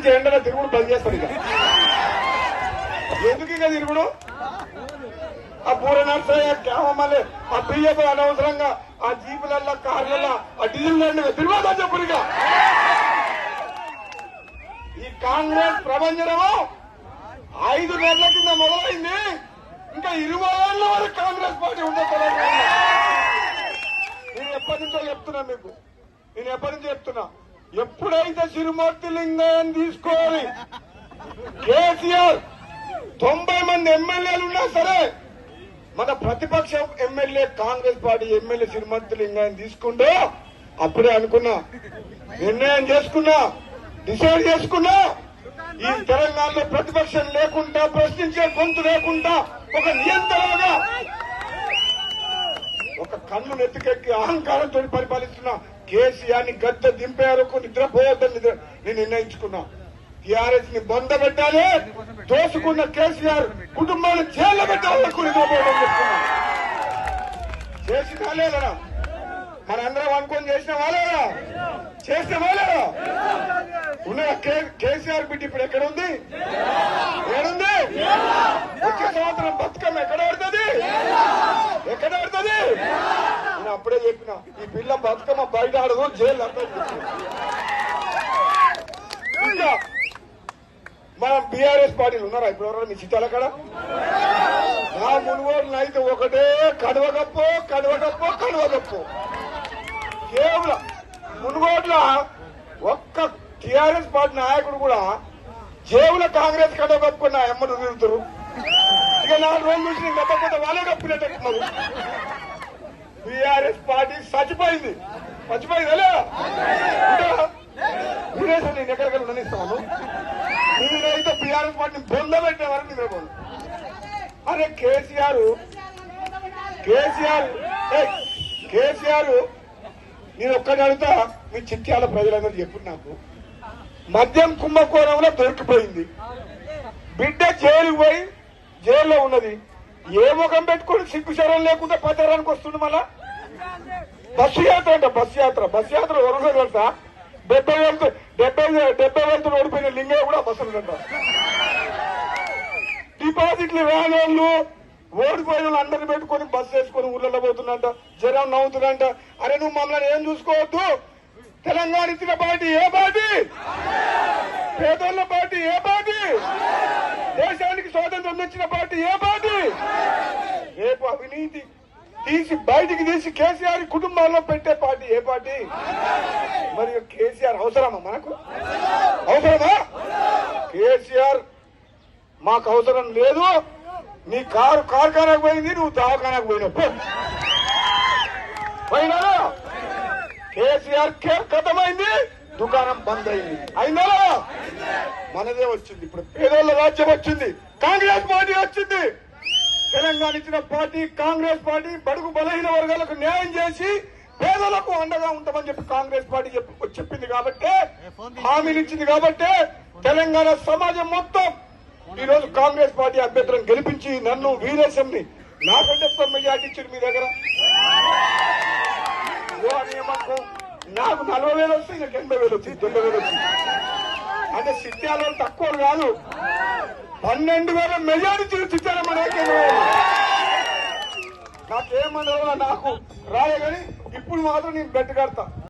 నుంచి ఎండలో తిరుగుడు బంద్ చేస్తాడు ఇక. ఎందుకు ఇక తిరుగుడు? ఆ పూర నర్సయ్య ఆ బియ్యపు అనవసరంగా ఆ జీపులల్లో కార్లలో ఆ డీజిల్ తిరుగుతా చెప్పుడు ఇక. ఈ కాంగ్రెస్ ప్రపంచము ఐదు నెలల కింద మొదలైంది. ఇంకా ఇరవై ఏళ్ళ వరకు కాంగ్రెస్ పార్టీ ఉండదు నేను ఎప్పటి నుంచో చెప్తున్నా మీకు. నేను ఎప్పటి నుంచో చెప్తున్నా. ఎప్పుడైతే సిరిమూర్తి లింగాన్ని తీసుకోవాలి కేసీఆర్ తొంభై మంది ఎమ్మెల్యేలు ఉన్నా సరే మన ప్రతిపక్ష MLA Congress party MLA Sirimurthy లింగాన్ని తీసుకుంటూ అప్పుడే అనుకున్నా నిర్ణయం చేసుకున్నా డిసైడ్ చేసుకున్నా ఈ తెలంగాణలో ప్రతిపక్షం లేకుండా ప్రశ్నించే గొంతు లేకుండా ఒక నియంత్రణగా ఒక కన్ను నెత్తికెక్కి అహంకారంతో పరిపాలిస్తున్నా కేసీఆర్ని గద్దె దింపే వరకు నిద్రపోవద్దని నిద్ర నేను నిర్ణయించుకున్నా. టీఆర్ఎస్ని బొంద పెట్టాలి దోసుకున్న కేసీఆర్ కుటుంబాన్ని జైల్లో పెట్టాలకు నిద్రపోవడం చెప్తున్నా చేసి కాలేదా మనందరం అనుకొని చేసిన వాళ్ళేరా చేసిన వాళ్ళేరా ఉన్న కేసీఆర్ బిడ్డ ఇప్పుడు ఎక్కడ ఉంది? ఏడుంది? వచ్చే సంవత్సరం బతుకమ్మ ఎక్కడ ఎక్కడ పడుతుంది? నేను అప్పుడే చెప్పిన ఈ పిల్ల బతుకమ్మ బయట ఆడదు జైలు అర్థం ఇంకా మనం బీఆర్ఎస్ పార్టీలు ఉన్నారా ఇప్పుడు ఎవరైనా మీ చిట్టాల కాడ నా మునుగోడు అయితే ఒకటే కడవగప్పు కడవగప్పు కడవగప్పు కేవలం మునుగోడ్ల ఒక్క టిఆర్ఎస్ పార్టీ నాయకుడు కూడా జేబుల కాంగ్రెస్ కడ కప్పుకున్న ఎమ్మడు తిరుగుతారు. ఇక నాలుగు రోజులు నుంచి నేను కప్పకపోతే వాళ్ళే కప్పినట్టున్నారు బీఆర్ఎస్ పార్టీ చచ్చిపోయింది. చచ్చిపోయింది అలే నేను ఎక్కడికైనా ఉండనిస్తాను నేనైతే బీఆర్ఎస్ పార్టీని బొంద పెట్టేవారు వరకు నిద్రపోను అరే కేసీఆర్ కేసీఆర్ కేసీఆర్ నేను ఒక్కటి అడుగుతా మీ చిత్యాల ప్రజలందరూ చెప్పు నాకు. మద్యం కుంభకోణంలో దొరికిపోయింది. బిడ్డ జైలుకు పోయి జైల్లో ఉన్నది. ఏ ముఖం పెట్టుకుని సిగ్గుచరం లేకుండా ప్రచారానికి వస్తుంది మళ్ళా? బస్సు యాత్ర అంట బస్సు యాత్ర. బస్సు యాత్ర వరుస తెలుసా? డెబ్బై వేలతో డెబ్బై డెబ్బై వేలతో ఓడిపోయిన లింగయ్య కూడా బస్సులు అంట డిపాజిట్లు రాని వాళ్ళు ఓడిపోయిన అందరిని పెట్టుకొని బస్సు వేసుకొని ఊర్లలో పోతున్నంట జనం నవ్వుతున్నంట అరే నువ్వు మమ్మల్ని ఏం చూసుకోవద్దు? తెలంగాణ ఇచ్చిన పార్టీ ఏ పార్టీ? పేదోళ్ళ పార్టీ ఏ పార్టీ? దేశానికి స్వాతంత్రం తెచ్చిన పార్టీ ఏ పార్టీ? తీసి బయటికి తీసి కేసీఆర్ కుటుంబాల్లో పెట్టే పార్టీ ఏ పార్టీ? మరి కేసీఆర్ అవసరమా మనకు? అవసరమా? కేసీఆర్ మాకు అవసరం లేదు. నీ కారు కార్ఖానాకు పోయింది నువ్వు దవాఖానాకు పోయినావు. పో. కేసీఆర్ కేర్ ఖతమైంది దుకాణం బంద్ అయింది. అయిందా? మనదే వచ్చింది. ఇప్పుడు పేదోళ్ళ రాజ్యం వచ్చింది. కాంగ్రెస్ పార్టీ వచ్చింది. తెలంగాణ ఇచ్చిన పార్టీ కాంగ్రెస్ పార్టీ బడుగు బలహీన వర్గాలకు న్యాయం చేసి పేదలకు అండగా ఉంటామని చెప్పి కాంగ్రెస్ పార్టీ చెప్పింది కాబట్టి హామీలు ఇచ్చింది కాబట్టి తెలంగాణ సమాజం మొత్తం ఈ రోజు కాంగ్రెస్ పార్టీ అభ్యర్థులను గెలిపించి నన్ను వీరేశంని నాకంటే ఎక్కువ మెజార్టీ మీ దగ్గర. నాకు నలభై వేలు వస్తాయి నాకు ఎనభై వేలు వచ్చింది తొంభై వేలు వచ్చింది. అంటే సిట్టాలో తక్కువ కాదు పన్నెండు వేల మెజారిటీ చిచ్చారా నాకేమన్నా నాకు రాలే కానీ ఇప్పుడు మాత్రం నేను బెట్ కడతా.